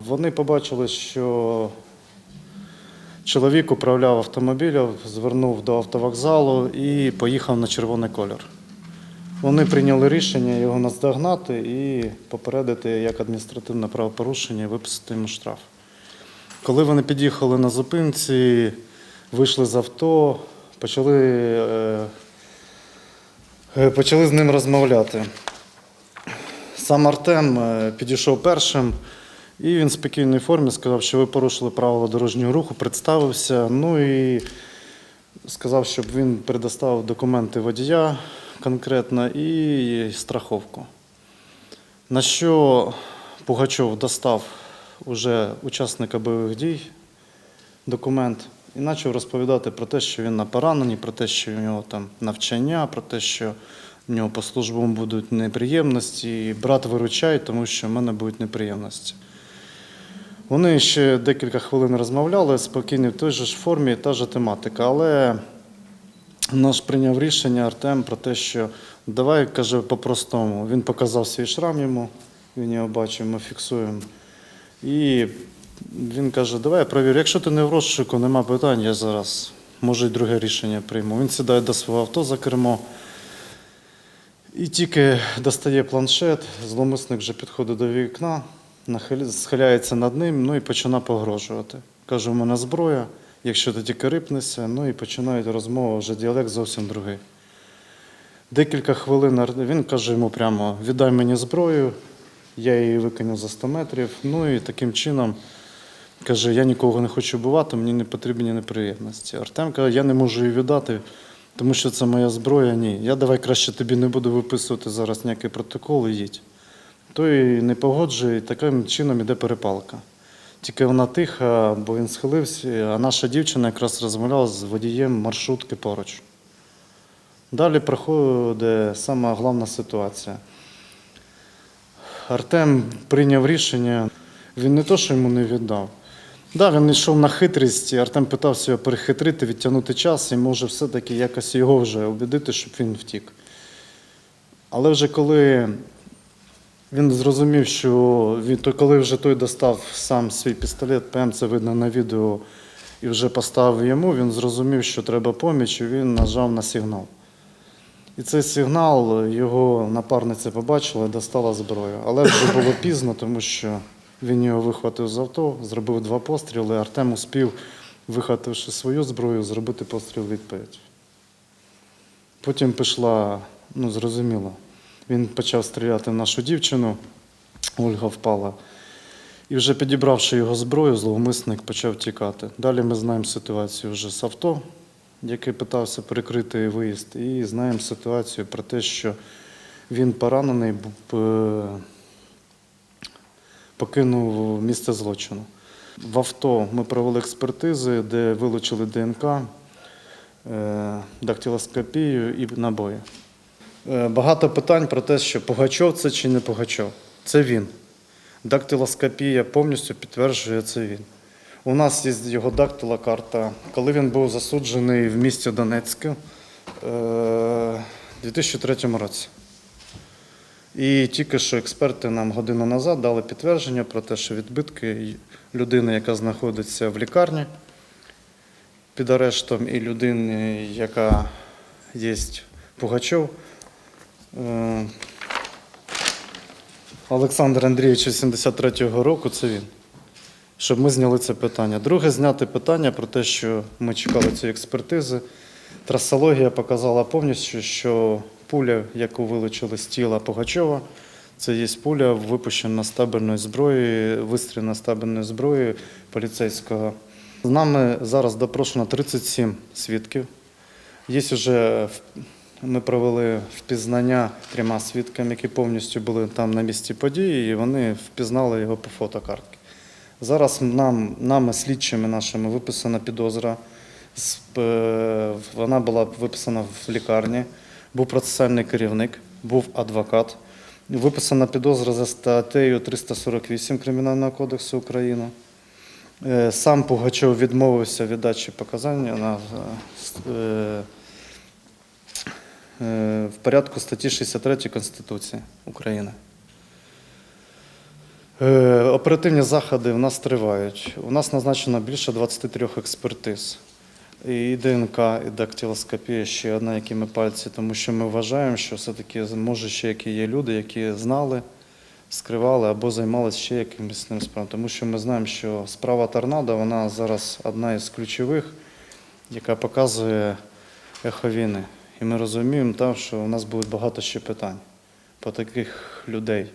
Вони побачили, що чоловік управляв автомобілем, звернув до автовокзалу і поїхав на червоний кольор. Вони прийняли рішення його наздогнати і попередити як адміністративне правопорушення і виписати йому штраф. Коли вони під'їхали на зупинці, вийшли з авто, почали, е, е, почали з ним розмовляти. Сам Артем е, підійшов першим, і він в спокійній формі сказав, що ви порушили правила дорожнього руху, представився. Ну і сказав, щоб він предоставив документи водія конкретно і страховку. На що Пугачов достав уже учасника бойових дій документ і почав розповідати про те, що він на пораненні, про те, що у нього там навчання, про те, що в нього по службам будуть неприємності. І брат виручай, тому що в мене будуть неприємності. Вони ще декілька хвилин розмовляли спокійно в той же ж формі, та ж тематика. Але наш прийняв рішення Артем про те, що давай, каже, по-простому. Він показав свій шрам йому, він його бачив, ми фіксуємо. І він каже, давай я провірю. Якщо ти не в розшуку, нема питань, я зараз може й друге рішення прийму. Він сідає до свого авто за кермо. І тільки достає планшет, зломисник вже підходить до вікна, схиляється над ним, ну і починає погрожувати. Каже, у мене зброя, якщо ти тільки рипнешся, ну і починають розмову, вже діалект зовсім другий. Декілька хвилин він каже йому прямо: віддай мені зброю, я її викинув за 100 метрів. Ну і таким чином каже, я нікого не хочу бувати, мені не потрібні неприємності. Артем каже, я не можу її віддати, тому що це моя зброя. Ні. Я давай краще тобі не буду виписувати зараз ніякий протокол і їдь. Той не погоджує, і таким чином іде перепалка. Тільки вона тиха, бо він схилився, а наша дівчина якраз розмовляла з водієм маршрутки поруч. Далі проходить сама головна ситуація. Артем прийняв рішення, він не то, що йому не віддав. Да, він йшов на хитрість, і Артем питався його перехитрити, відтягнути час і може все-таки якось його вже убедити, щоб він втік. Але вже коли він зрозумів, що він, то коли вже той достав сам свій пістолет, ПМ, це видно на відео, і вже поставив йому, він зрозумів, що треба поміч, і він нажав на сигнал. І цей сигнал його напарниця побачила і достала зброю. Але вже було пізно, тому що він його вихватив з авто, зробив два постріли. Артем успів, вихвативши свою зброю, зробити постріл відповідь. Потім пішла, ну зрозуміло, він почав стріляти в нашу дівчину, Ольга впала. І вже підібравши його зброю, зловмисник почав тікати. Далі ми знаємо ситуацію вже з авто, який питався перекрити виїзд, і знаємо ситуацію про те, що він поранений, е, покинув місце злочину. В авто ми провели експертизи, де вилучили ДНК, е, дактилоскопію і набої. Е, Багато питань про те, що Пугачов це чи не Пугачов. Це він. Дактилоскопія повністю підтверджує це він. У нас є його дактилокарта. Коли він був засуджений в місті Донецьку у 2003 році. І тільки що експерти нам годину назад дали підтвердження про те, що відбитки людини, яка знаходиться в лікарні під арештом, і людини, яка є Пугачов. Е, Олександр Андрійович 73-го року це він. Щоб ми зняли це питання. Друге, зняти питання про те, що ми чекали цієї експертизи. Трасологія показала повністю, що пуля, яку вилучили з тіла Пугачова, це є пуля випущена з табельної зброї, вистрілена з табельної зброї поліцейського. З нами зараз допрошено 37 свідків. Є вже ми провели впізнання трьома свідками, які повністю були там на місці події, і вони впізнали його по фотокартці. Зараз нам, нами, слідчими нашими, виписана підозра. Е, Вона була виписана в лікарні. Був процесуальний керівник, був адвокат. Виписана підозра за статтею 348 Кримінального кодексу України. Е, Сам Пугачов відмовився від дачі показання на е, в порядку статті 63 Конституції України. Е, Оперативні заходи в нас тривають. У нас назначено більше 23 експертиз. І ДНК, і дактилоскопія, ще одна, якими пальці, тому що ми вважаємо, що все-таки може ще які є люди, які знали, скривали або займалися ще якимись ним справами. Тому що ми знаємо, що справа торнадо вона зараз одна із ключових, яка показує ехо війни. І ми розуміємо, що у нас буде багато ще питань по таких людей.